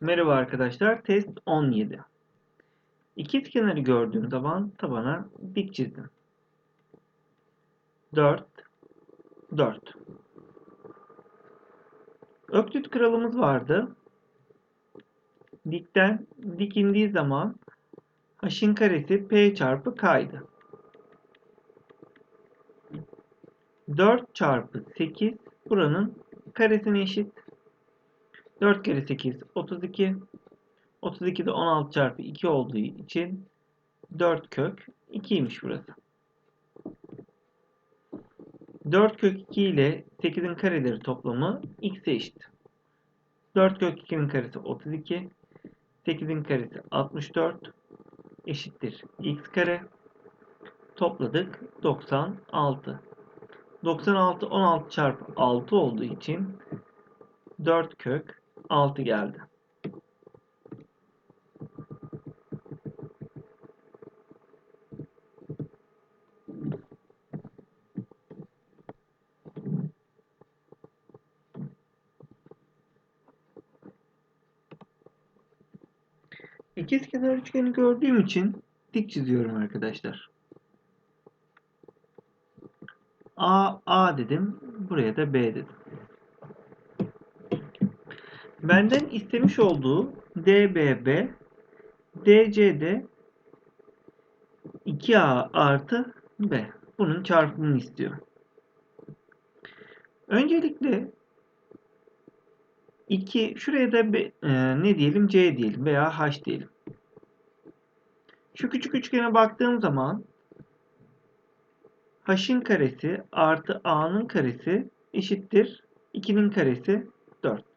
Merhaba arkadaşlar, test 17. İkizkenarı gördüğüm zaman tabana dik çizdim. 4, 4. Öktüt kuralımız vardı. Dikten dik indiği zaman h'in karesi p çarpı k'ydı. 4 çarpı 8 buranın karesine eşit. 4 kere 8 32. 32 de 16 çarpı 2 olduğu için 4 kök 2'ymiş burası. 4 kök 2 ile 8'in kareleri toplamı x'e eşit. 4 kök 2'nin karesi 32. 8'in karesi 64 eşittir x kare. Topladık 96. 96 16 çarpı 6 olduğu için 4 kök 6 geldi. İkizkenar üçgeni gördüğüm için dik çiziyorum arkadaşlar. A, A dedim. Buraya da B dedim. Benden istemiş olduğu DBB DC'de 2A artı B. Bunun çarpımını istiyor. Öncelikle 2 şuraya da B, e, ne diyelim C diyelim veya H diyelim. Şu küçük üçgene baktığım zaman H'in karesi artı A'nın karesi eşittir 2'nin karesi 4.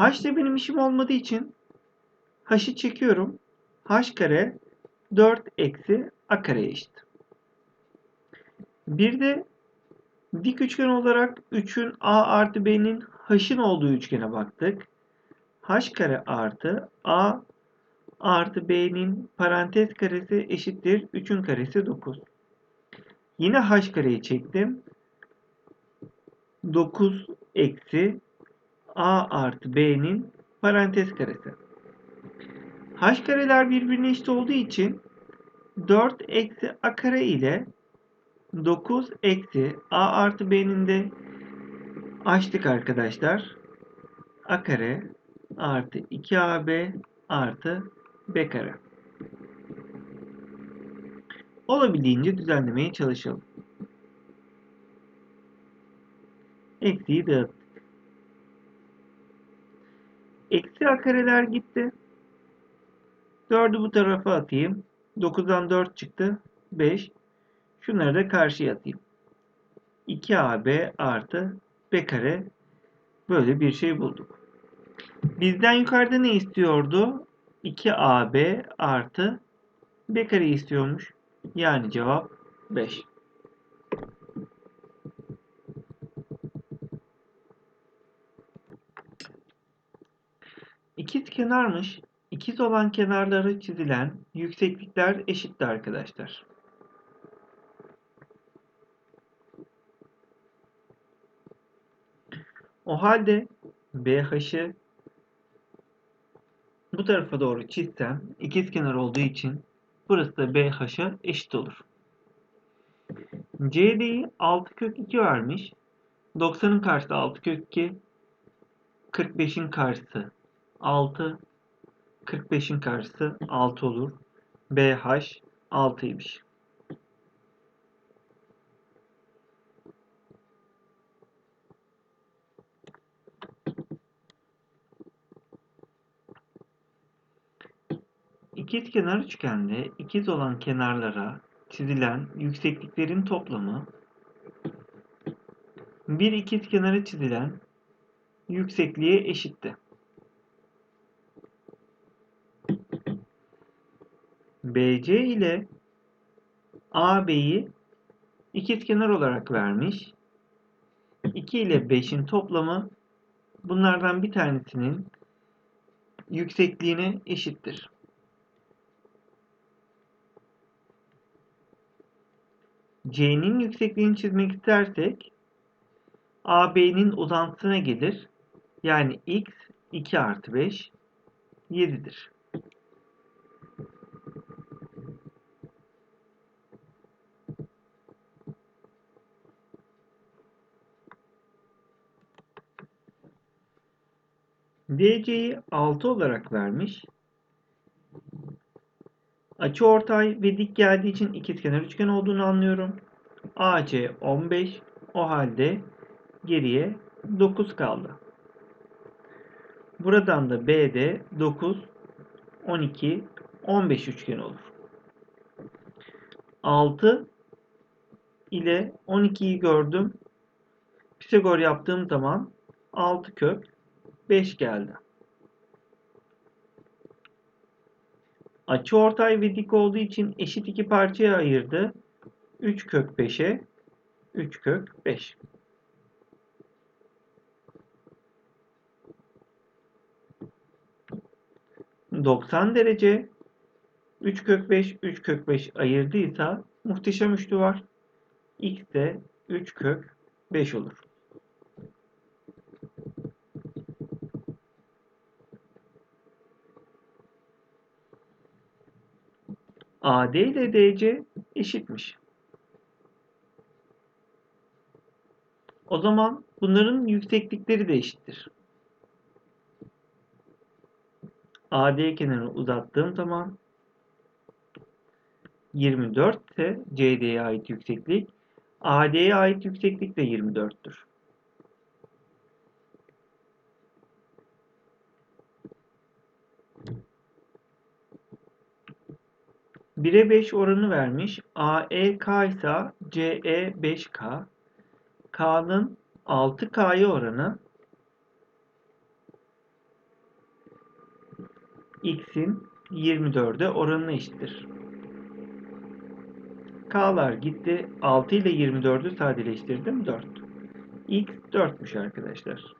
H de benim işim olmadığı için H'ı çekiyorum. H kare 4 eksi A kareye eşit. Bir de dik üçgen olarak 3'ün A artı B'nin H'ın olduğu üçgene baktık. H kare artı A artı B'nin parantez karesi eşittir 3'ün karesi 9. Yine H kareyi çektim. 9 eksi a artı b'nin parantez karesi. h kareler birbirine eşit olduğu için 4 eksi a kare ile 9 eksi a artı b'nin de açtık arkadaşlar. a kare artı 2ab artı b kare. Olabildiğince düzenlemeye çalışalım. Eksiyi dağıt. Eksi a kareler gitti. 4'ü bu tarafa atayım. 9'dan 4 çıktı. 5. Şunları da karşıya atayım. 2ab artı b kare böyle bir şey bulduk. Bizden yukarıda ne istiyordu? 2ab artı b kare istiyormuş. Yani cevap 5. İkiz kenarmış. İkiz olan kenarları çizilen yükseklikler eşitti arkadaşlar. O halde BH'ı bu tarafa doğru çizsem ikiz kenar olduğu için burası da BH'a eşit olur. CD'yi 6 kök 2 vermiş. 90'ın karşısı 6 kök 2. 45'in karşısı 6. 45'in karşısı 6 olur. BH 6'ymış. İkiz kenar üçgende ikiz olan kenarlara çizilen yüksekliklerin toplamı bir ikiz kenarı çizilen yüksekliğe eşitti. BC ile AB'yi ikizkenar olarak vermiş. 2 ile 5'in toplamı bunlardan bir tanesinin yüksekliğine eşittir. C'nin yüksekliğini çizmek istersek AB'nin uzantısına gelir. Yani x 2 artı 5 7'dir. DC'yi 6 olarak vermiş. Açı ortay ve dik geldiği için ikizkenar üçgen olduğunu anlıyorum. AC 15. O halde geriye 9 kaldı. Buradan da BD 9, 12, 15 üçgen olur. 6 ile 12'yi gördüm. Pisagor yaptığım zaman 6 kök 5 geldi. Açı ortay ve dik olduğu için eşit iki parçaya ayırdı. 3 kök 5'e 3 kök 5. ...90 derece 3 kök 5, 3 kök 5 ayırdıysa muhteşem üçlü var. X de 3 kök 5 olur. AD ile DC eşitmiş. O zaman bunların yükseklikleri de eşittir. AD kenarını uzattığım zaman 24 ise CD'ye ait yükseklik, AD'ye ait yükseklik de 24'tür. 1'e 5 oranı vermiş. AEK ise CE 5K. K'nın 6K'ya oranı X'in 24'e oranına eşittir. K'lar gitti. 6 ile 24'ü sadeleştirdim. 4. X 4'müş arkadaşlar.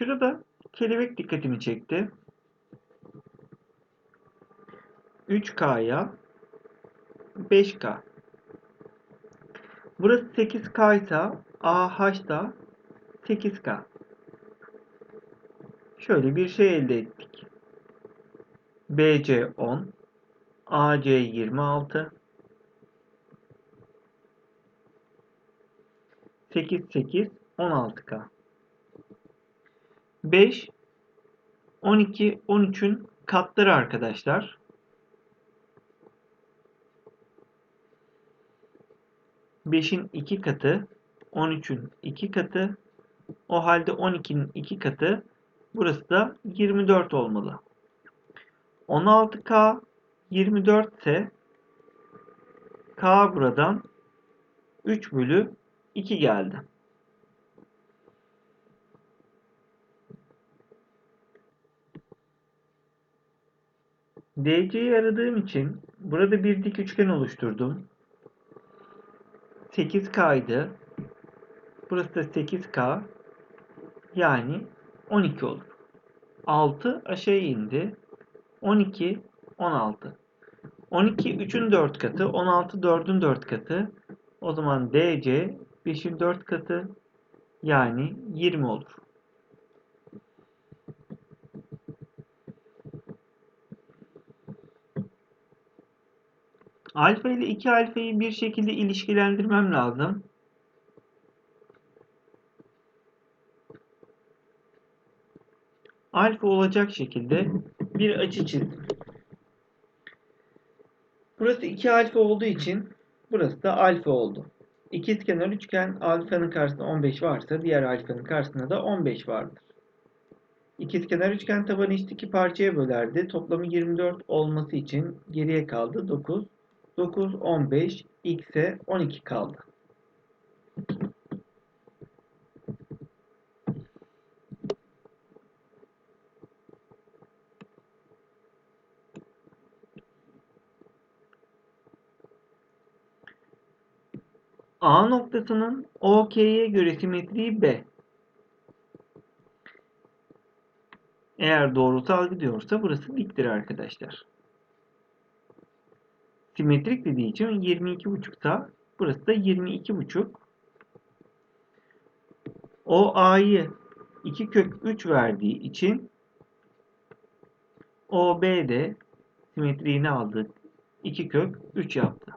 Şurada kelebek dikkatimi çekti. 3K'ya 5K. Burası 8K ise AH da 8K. Şöyle bir şey elde ettik. BC 10, AC 26, 8, 8, 16K. 5, 12, 13'ün katları arkadaşlar. Beşin iki katı, 13'ün iki katı, o halde 12'nin iki katı, burası da 24 olmalı. 16K 24 ise K buradan 3 bölü 2 geldi. DC'yi aradığım için burada bir dik üçgen oluşturdum. 8K'ydı. Burası da 8K. Yani 12 olur. 6 aşağı indi. 12, 16. 12 3'ün 4 katı. 16 4'ün 4 katı. O zaman DC 5'in 4 katı. Yani 20 olur. Alfa ile 2 alfayı bir şekilde ilişkilendirmem lazım. Alfa olacak şekilde bir açı çizdim. Burası 2 alfa olduğu için burası da alfa oldu. İkizkenar üçgen alfanın karşısında 15 varsa diğer alfanın karşısında da 15 vardır. İkizkenar üçgen tabanı iki parçaya bölerdi. Toplamı 24 olması için geriye kaldı 9. 9, 15, x'e 12 kaldı. A noktasının OK'ye göre simetriği B. Eğer doğrusal gidiyorsa burası diktir arkadaşlar simetrik dediği için 22.5'ta Burası da 22,5. O A'yı 2 kök 3 verdiği için OB de simetriğini aldık. 2 kök 3 yaptı.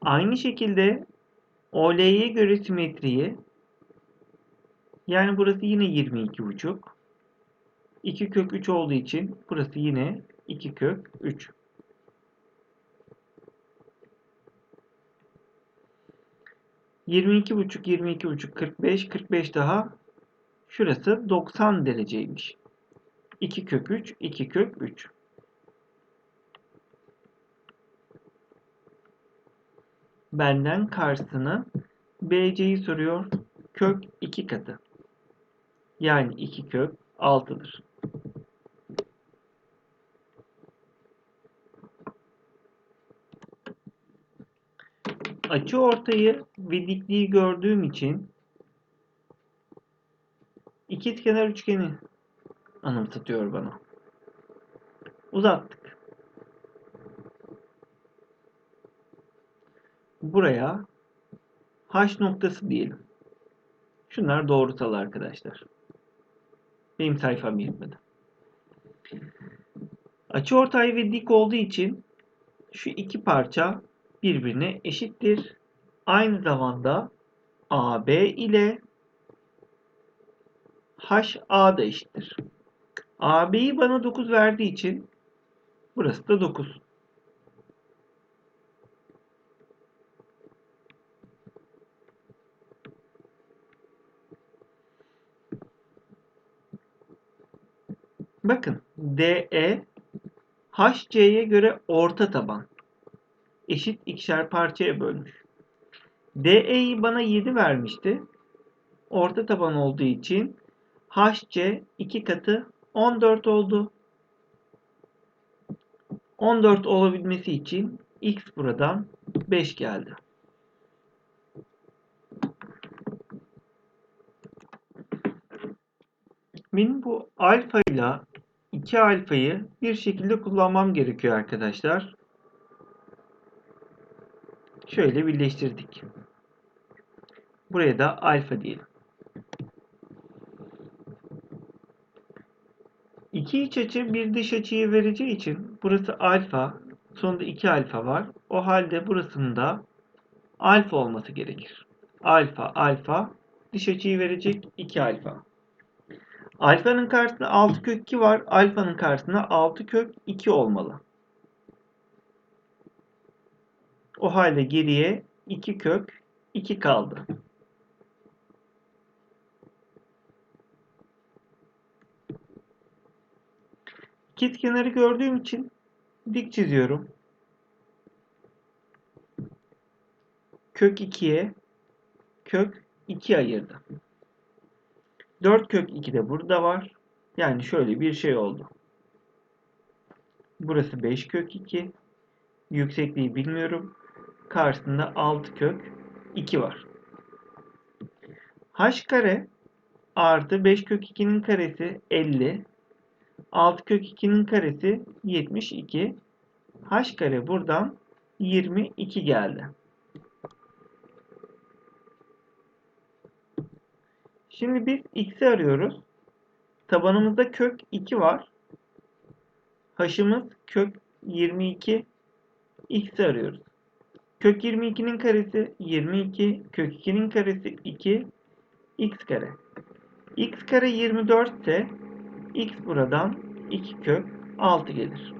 Aynı şekilde OL'ye göre simetriyi yani burası yine 22,5. 2 kök 3 olduğu için burası yine 2 kök 3. Yirmi iki buçuk, yirmi iki buçuk, kırk beş, kırk beş daha. Şurası 90 dereceymiş. 2 kök 3, 2 kök 3. Benden karşısını BC'yi soruyor. Kök 2 katı. Yani 2 kök 6'dır. Açı ortayı ve dikliği gördüğüm için ikizkenar üçgeni anımsatıyor bana. Uzattık. Buraya H noktası diyelim. Şunlar doğrusal arkadaşlar. Benim sayfam yetmedi. Açıortay ve dik olduğu için şu iki parça birbirine eşittir. Aynı zamanda AB ile HA da eşittir. AB'yi bana 9 verdiği için burası da 9. Bakın DE HC'ye göre orta taban. Eşit ikişer parçaya bölmüş. DE'yi bana 7 vermişti. Orta taban olduğu için HC 2 katı 14 oldu. 14 olabilmesi için X buradan 5 geldi. Benim bu alfa ile 2 alfayı bir şekilde kullanmam gerekiyor arkadaşlar. Şöyle birleştirdik. Buraya da alfa diyelim. İki iç açı bir dış açıyı vereceği için burası alfa, sonunda 2 alfa var. O halde burasının da alfa olması gerekir. Alfa, alfa, dış açıyı verecek 2 alfa. Alfanın karşısında 6 kök 2 var. Alfanın karşısında 6 kök 2 olmalı. O halde geriye 2 kök 2 kaldı. İkiz kenarı gördüğüm için dik çiziyorum. Kök 2'ye kök 2 ayırdı. 4 kök 2 de burada var. Yani şöyle bir şey oldu. Burası 5 kök 2. Yüksekliği bilmiyorum. Karşısında 6 kök 2 var. H kare artı 5 kök 2'nin karesi 50. 6 kök 2'nin karesi 72. H kare buradan 22 geldi. Şimdi biz x'i arıyoruz. Tabanımızda kök 2 var. H'ımız kök 22. X'i arıyoruz. Kök 22'nin karesi 22. Kök 2'nin karesi 2. X kare. X kare 24 ise X buradan 2 kök 6 gelir.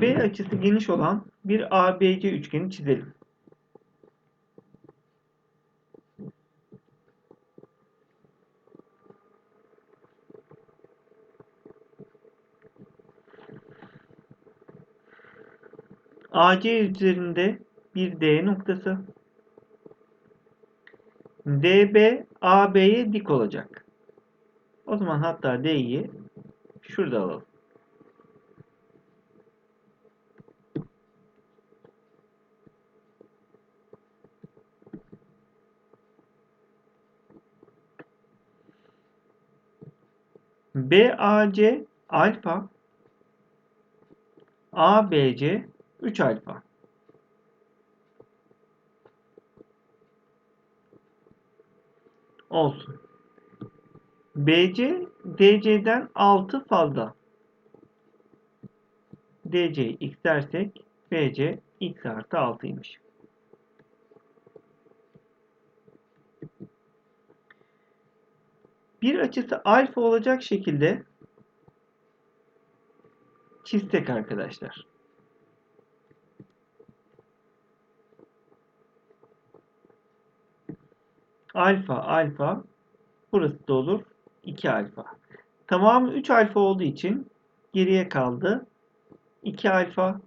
B açısı geniş olan bir ABC üçgeni çizelim. AC üzerinde bir D noktası. DB AB'ye dik olacak. O zaman hatta D'yi şurada alalım. BAC alfa ABC 3 alfa. Olsun. BC DC'den 6 fazla. DC x dersek BC x artı 6'ymış. Bir açısı alfa olacak şekilde çizsek arkadaşlar. Alfa alfa burası da olur 2 alfa. Tamamı 3 alfa olduğu için geriye kaldı 2 alfa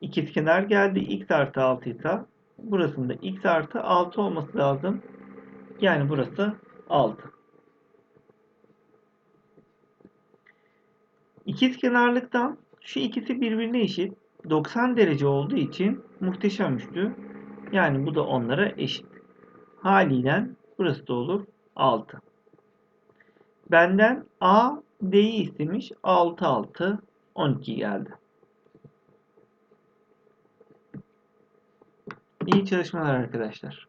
ikizkenar geldi x artı 6 ise burasında x artı 6 olması lazım. Yani burası 6. İkizkenarlıktan şu ikisi birbirine eşit 90 derece olduğu için muhteşem üçlü. Yani bu da onlara eşit. Haliyle burası da olur 6. Benden A D'yi istemiş. 6 6 12 geldi. İyi çalışmalar arkadaşlar.